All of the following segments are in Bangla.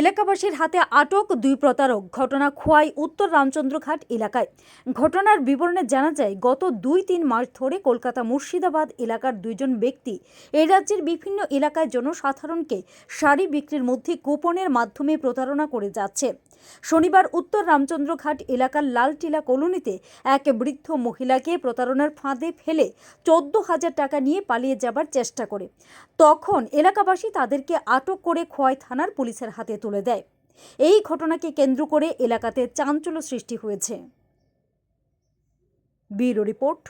এলাকাবাসীর হাতে আটক দুই প্রতারক। ঘটনা খোয়াই উত্তর রামচন্দ্রঘাট এলাকায়। ঘটনার বিবরণে জানা যায়, গত দুই তিন মাস ধরে কলকাতা মুর্শিদাবাদ এলাকার দুইজন ব্যক্তি এই রাজ্যের বিভিন্ন এলাকায় জনসাধারণকে শাড়ি বিক্রির মধ্যে কুপনের মাধ্যমে প্রতারণা করে যাচ্ছে। শনিবার উত্তর রামচন্দ্রঘাট এলাকার লালটিলা কলোনিতে এক বৃদ্ধ মহিলাকে প্রতারণার ফাঁদে ফেলে চোদ্দ হাজার টাকা নিয়ে পালিয়ে যাবার চেষ্টা করে। তখন এলাকাবাসী তাদেরকে আটক করে খোয়াই থানার পুলিশের হাতে তুলে দেয়। এই ঘটনাকে কেন্দ্র করে এলাকাতে চাঞ্চল্য সৃষ্টি হয়েছে। ব্যুরো রিপোর্ট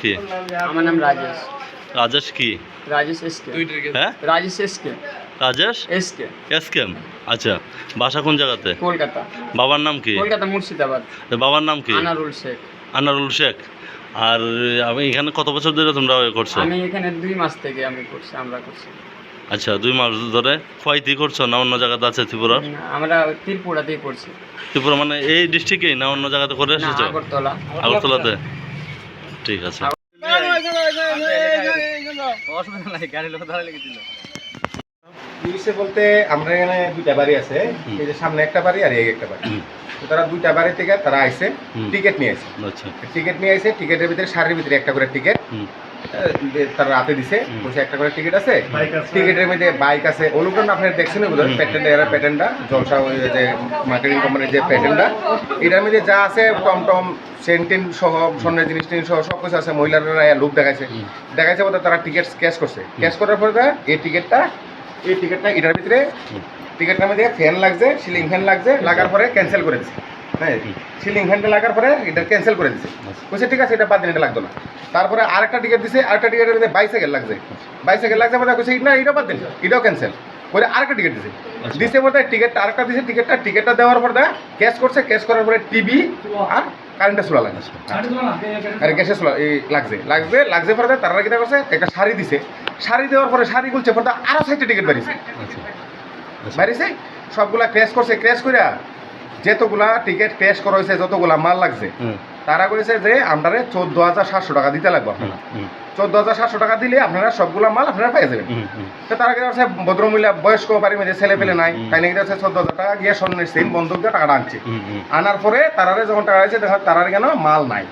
কি? আমার নাম রাজেশ। রাজেশ কি? রাজেশ এসকে হ্যাঁ? রাজেশ এসকে রাজেশ এসকে এসকেম আচ্ছা বাসা কোন জায়গাতে কলকাতা বাবার নাম কি কলকাতা মুর্শিদাবাদ বাবার নাম কি আনারুল শেখ আনারুল শেখ আর আমি এখানে কত বছর ধরে তোমরা করছ আমি এখানে দুই মাস থেকে আমি করছি আমরা করছি আচ্ছা দুই মাস ধরে খোয়াইতি করছ না অন্য জায়গাতে আছে ত্রিপুরার আমরা ত্রিপুরাতেই করছি ত্রিপুরা মানে এই ডিস্ট্রিক্টেই না অন্য জায়গাতে করে না এসেছ আগরতলা আগরতলাতে ঠিক আছে পুলিশে বলতে আমরা এখানে দুইটা বাড়ি আছে। এই যে সামনে একটা বাড়ি আর এই একটা বাড়ি। তো তারা দুইটা বাড়ি থেকে তারা আইছে হুম। টিকিট নিয়ে আসে আচ্ছা। টিকিট নিয়ে আসে টিকিটের ভিতরে শাড়ির ভিতরে একটা করে টিকিট তারা রাতে দিছে বসে একটা করে টিকিট আছে। টিকিটের মধ্যে বাইক আছে। অনুকরণ আপনার দেখছেন বোধ হুম। এরা প্যাটেন্ডা জলসা যে মার্কেটিং কোম্পানির যে প্যাটেন্ডা এটার মধ্যে যা আছে টমটম সেন্টিন সহ স্বর্ণের জিনিস টিনিস সহ সব কিছু আছে। মহিলারা লোক দেখাইছে। দেখাইছে বলতে তারা টিকিট ক্যাশ করছে। ক্যাশ করার পরে এই টিকিটটা এই টিকিটটা এটার ভিতরে। টিকিটটার মধ্যে ফ্যান লাগছে সিলিং ফ্যান লাগছে লাগার পরে ক্যান্সেল করে দিচ্ছে হ্যাঁ সিলিং ফ্যানটা লাগার পরে এটা ক্যান্সেল করে দিচ্ছে আচ্ছা। বলছে ঠিক আছে এটা বাদ দিন এটা লাগতো না। তারপরে আরেকটা টিকিট দিছে আরেকটা টিকিটের মধ্যে বাইসাইকেল লাগছে। বাইসাইকেল লাগছে বলে কইছে না এটা বাদ দিন এটাও ক্যান্সেল করে আরেকটা টিকিট দিছে। আচ্ছা। দিছে বলতে টিকিটটা আরেকটা দিছে টিকিটটা টিকিটটা দেওয়ার পর দা ক্যাশ করছে ক্যাশ করার পরে টিভি আর কারেন্টটা চুলা লাগে আর গ্যাসে চুলা এই লাগছে। লাগছে লাগছে পরে তারা কিটা করছে একটা শাড়ি দিছে। শাড়ি দেওয়ার পরে শাড়ি খুলছে পরে আরও সাইডে টিকিট বাড়িছে। আচ্ছা। বাড়িছে? সবগুলা ক্র্যাশ করছে ক্র্যাশ কইরা যেতগুলা টিকিট ক্র্যাশ করা হয়েছে যতগুলা মাল লাগছে তারা করেছে যে আপনারে চোদ্দ হাজার সাতশো টাকা দিতে লাগবে আপনারা। চোদ্দ হাজার সাতশো টাকা দিলে আপনারা সবগুলা মাল আপনারা পেয়ে যাবেন। তো তারা কি করছে ভদ্রমহিলা বয়স্ক বাড়ির মধ্যে ছেলে পেলে নাই তাই নাকি হচ্ছে চোদ্দ হাজার টাকা? গিয়ে স্বর্ণের সেম বন্ধক দিয়ে টাকাটা আনছে। আনার পরে তারারে যখন টাকা আছে তারার কেন মাল নাই।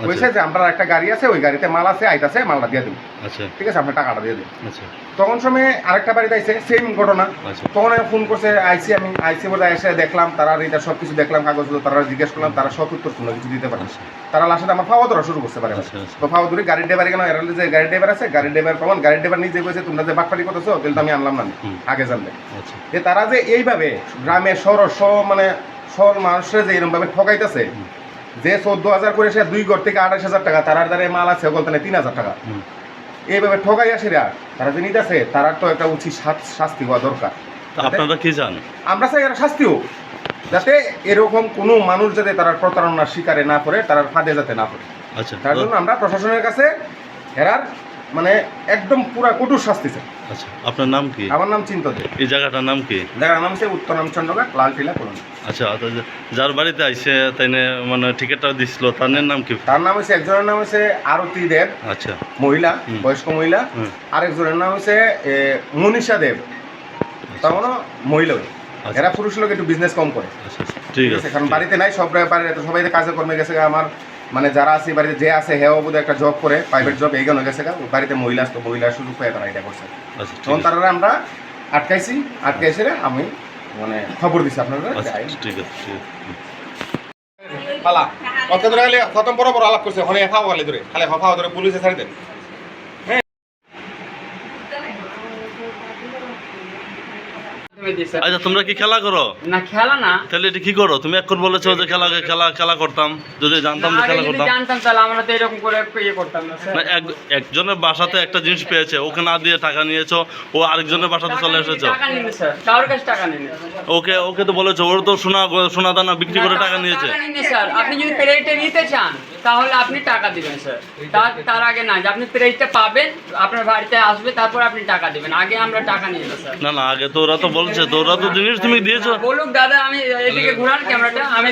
বলছে যে আমরা একটা গাড়ি আছে ওই গাড়িতে মাল আছে আইতাছে মালটা দিয়ে দেবো। আচ্ছা। ঠিক আছে আপনার টাকাটা দিয়ে দেবো। আচ্ছা। তখন সময় আরেকটা বাড়িতে সেম ঘটনা। আচ্ছা। তখন ফোন করছে আইসি আমি আইসি বলে এসে দেখলাম তারা এটা সব কিছু দেখলাম কাগজগুলো তারা জিজ্ঞেস করলাম তারা সব উত্তর কোনো কিছু দিতে পারে আচ্ছা। তারা লাস্টে আমার ফাওয়া ধরা শুরু করতে পারে আচ্ছা, আচ্ছা। তো ফাওয়া ধরে গাড়ির ড্রাইভার কেন যে গাড়ির ড্রাইভার আছে গাড়ির ড্রাইভার কমন গাড়ির ড্রাইভার নিজে কইছে তোমরা যে বাটপাটি করতেছো তাহলে তো আমি আনলাম না আগে জানলে আচ্ছা। যে তারা যে এইভাবে গ্রামে সব মানে সব মানুষের যে এরকম ভাবে ঠকাইতেছে। যে চোদ্দ হাজার করে সে দুই ঘর থেকে আঠাশ হাজার টাকা তারার দ্বারা মাল আছে বলতে না তিন হাজার টাকা। এইভাবে ঠকাই আসেরা তারা যে নিতেছে তারার তো একটা উচিত শাস্তি হওয়া দরকার। আপনারা কি চান আমরা চাই এরা শাস্তি হোক। যাতে এরকম কোনো মানুষ যাতে তারা প্রতারণার শিকারে না করে তারা ফাঁদে যাতে না পড়ে। আচ্ছা তার জন্য আমরা প্রশাসনের কাছে এরার মানে একদম পুরা কঠোর শাস্তি চাই। আচ্ছা আপনার নাম কি? আমার নাম চিন্ত এই জায়গাটার নাম কি? জায়গার নাম হচ্ছে উত্তর রামচন্দ্রঘাট লাল টিলা আচ্ছা যার বাড়িতে আইসে তাই মানে টিকিটটা দিছিল তার নাম কি? তার নাম হচ্ছে একজনের নাম হচ্ছে আরতি দেব আচ্ছা। মহিলা বয়স্ক মহিলা। আরেকজনের নাম হচ্ছে মনীষা দেব। তার মানে মহিলা আচ্ছা। এরা পুরুষ লোক একটু বিজনেস কম করে। আচ্ছা আচ্ছা, ঠিক আছে কারণ বাড়িতে নাই সব তো সবাই কাজে কর্মে গেছে আমার মানে যারা আছে বাড়িতে যে আছে হেও বোধ একটা জব করে প্রাইভেট জব এইখানে গেছে গা, বাড়িতে মহিলা আসতো মহিলার সুযোগ পায় তারা এটা করছে। আচ্ছা তখন তারা আমরা আটকাইছি আটকাইছে আমি মানে খবর দিছি আপনারা ঠিক আছে ঠিক আছে। পালা কত ধরে গেলে খতম বড় বড় আলাপ করছে ওখানে ফাও গালি ধরে খালি ফাও ধরে পুলিশে ছাড়ি দেন। তুমি দিছে। আচ্ছা তোমরা কি খেলা করো? না খেলা না। তাহলে এটা কি করো? তুমি এক বলেছ যে খেলা খেলা খেলা করতাম। যদি জানতাম খেলা করতাম। জানতাম তাহলে আমরা তো এরকম করে ইয়ে করতাম না এক একজনের বাসাতে একটা জিনিস পেয়েছে ওকে না দিয়ে টাকা নিয়েছো ও আরেকজনের বাসাতে চলে এসেছ। ওকে ওকে তো বলেছ ওর তো সোনা সোনা দানা বিক্রি করে টাকা নিয়েছে। আপনি যদি প্লেটে নিতে চান তাহলে আপনি টাকা দিবেন স্যার। তার আগে না যে আপনি প্রাইজটা পাবেন আপনার বাড়িতে আসবে তারপর আপনি টাকা দিবেন। আগে আমরা টাকা নিয়ে না না আগে তো ওরা তো বলছে আচ্ছা তো তো জিনিস তুমি দিয়েছ। বলুক দাদা আমি এদিকে ঘোরান ক্যামেরাটা আমি